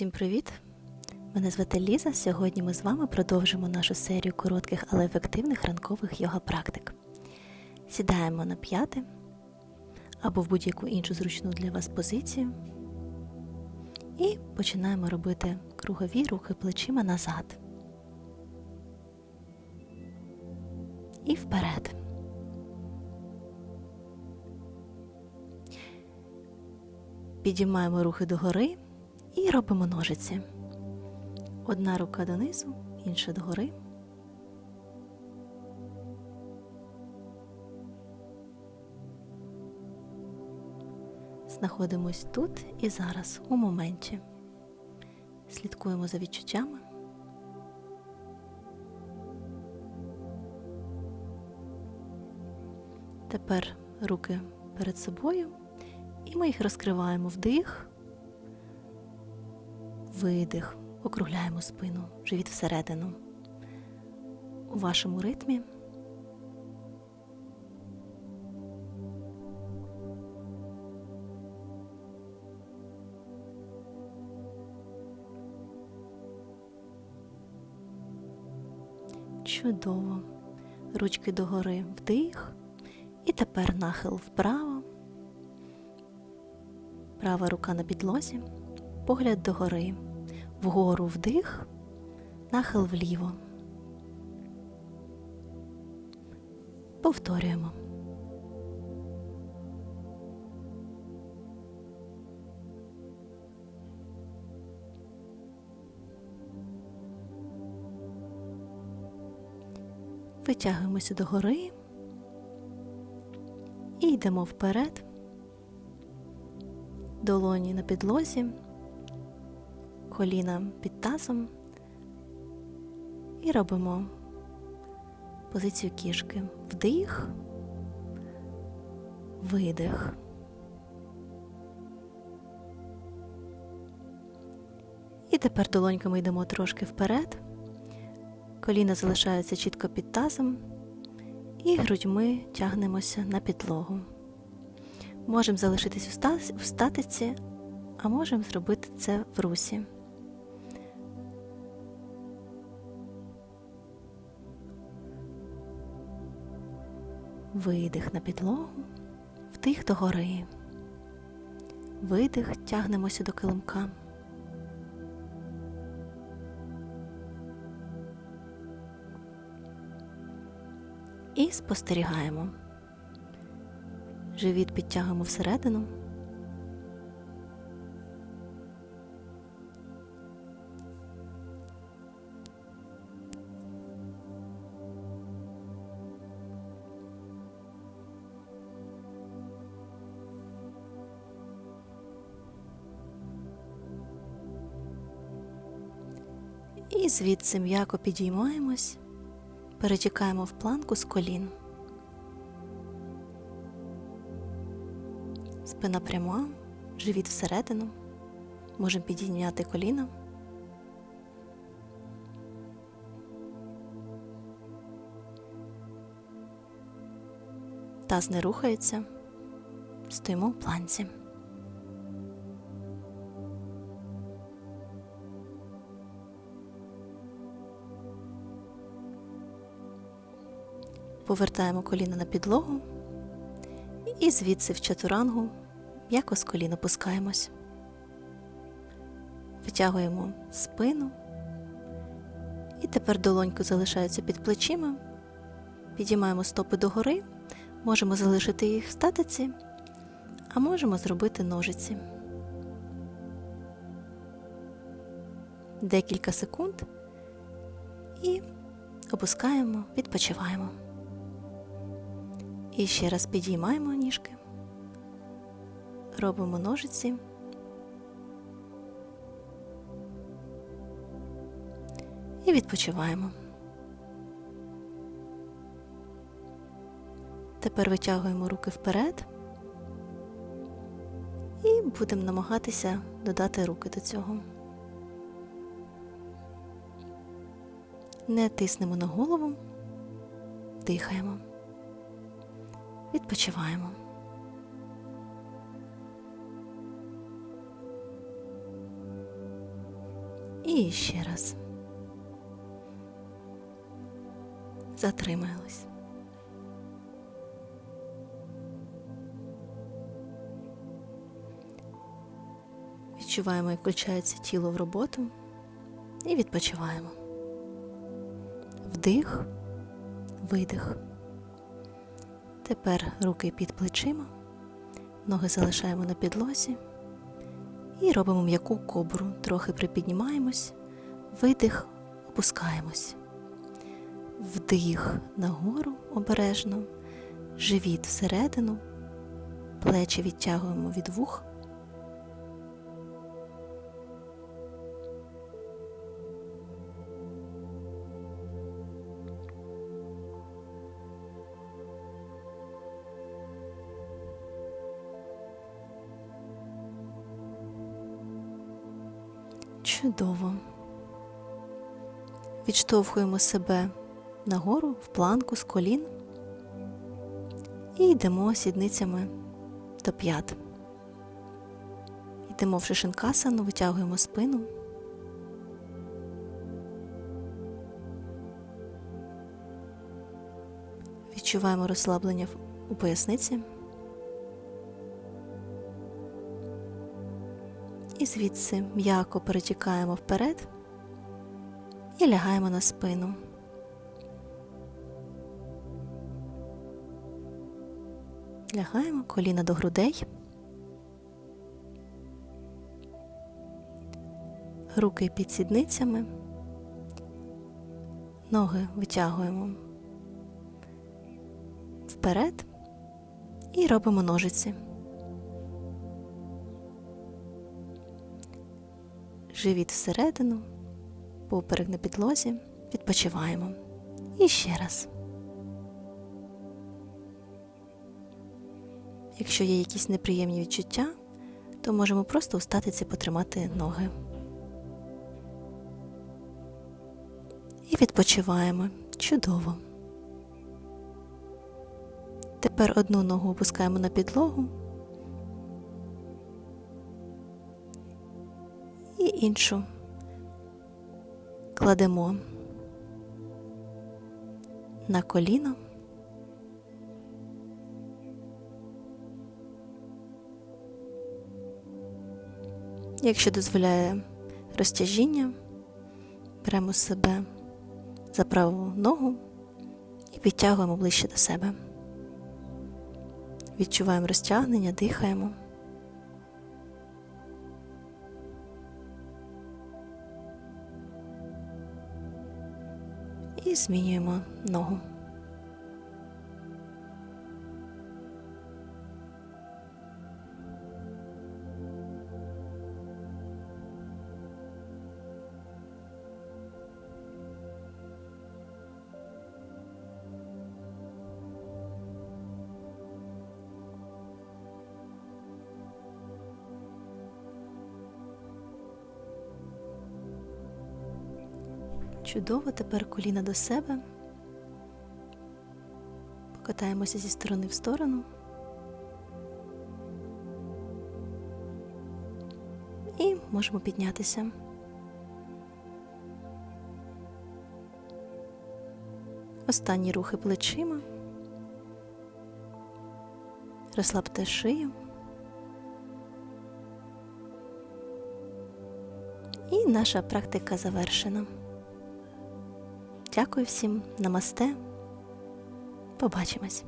Усім привіт! Мене звати Ліза. Сьогодні ми з вами продовжимо нашу серію коротких, але ефективних ранкових йога практик. Сідаємо на п'яти або в будь-яку іншу зручну для вас позицію. І починаємо робити кругові рухи плечима назад. І вперед. Підіймаємо рухи догори і робимо ножиці. Одна рука донизу, інша догори. Знаходимось тут і зараз, у моменті. Слідкуємо за відчуттями. Тепер руки перед собою, і ми їх розкриваємо вдих, видих, округляємо спину, живіт всередину. У вашому ритмі. Чудово. Ручки догори вдих. І тепер нахил вправо. Права рука на підлозі, погляд догори, вгору вдих, нахил вліво. Повторюємо. Витягуємося догори і йдемо вперед, долоні на підлозі, коліна під тазом і робимо позицію кішки. Вдих, видих. І тепер долоньками йдемо трошки вперед. Коліна залишаються чітко під тазом, і грудьми тягнемося на підлогу. Можемо залишитись у статиці, а можемо зробити це в русі. Видих на підлогу, вдих до гори. Видих, тягнемося до килимка. І спостерігаємо. Живіт підтягуємо всередину. І звідси м'яко підіймаємось, перетікаємо в планку з колін. Спина пряма, живіт всередину. Можемо підійняти коліна. Таз не рухається. Стоїмо в планці. Повертаємо коліна на підлогу і звідси в чатурангу м'яко з колін опускаємось. Витягуємо спину. І тепер долоньку залишаються під плечима. Підіймаємо стопи догори, можемо залишити їх в статиці, а можемо зробити ножиці. Декілька секунд і опускаємо, відпочиваємо. І ще раз підіймаємо ніжки, робимо ножиці. І відпочиваємо. Тепер витягуємо руки вперед і будемо намагатися додати руки до цього. Не тиснемо на голову, дихаємо. Відпочиваємо. І ще раз. Затримались. Відчуваємо, як включається тіло в роботу і відпочиваємо. Вдих, видих. Тепер руки під плечима, ноги залишаємо на підлозі і робимо м'яку кобру. Трохи припіднімаємось, видих, опускаємось. Вдих нагору обережно, живіт всередину, плечі відтягуємо від вух. Чудово. Відштовхуємо себе нагору в планку з колін і йдемо сідницями до п'ят. Йдемо в шишинкасану, витягуємо спину. Відчуваємо розслаблення у поясниці. Звідси м'яко перетікаємо вперед і лягаємо на спину. Лягаємо коліна до грудей, руки під сідницями, ноги витягуємо вперед і робимо ножиці. Живіт всередину, поперек на підлозі, відпочиваємо. І ще раз. Якщо є якісь неприємні відчуття, то можемо просто у статиці потримати ноги. І відпочиваємо чудово. Тепер одну ногу опускаємо на підлогу іншу кладемо на коліно. Якщо дозволяє розтяжіння, беремо себе за праву ногу і підтягуємо ближче до себе. Відчуваємо розтягнення, дихаємо. І змінюємо ногу. Чудово, тепер коліна до себе. Покатаємося зі сторони в сторону. І можемо піднятися. Останні рухи плечима. Розслабте шию. І наша практика завершена. Дякую всім, намасте. Побачимось!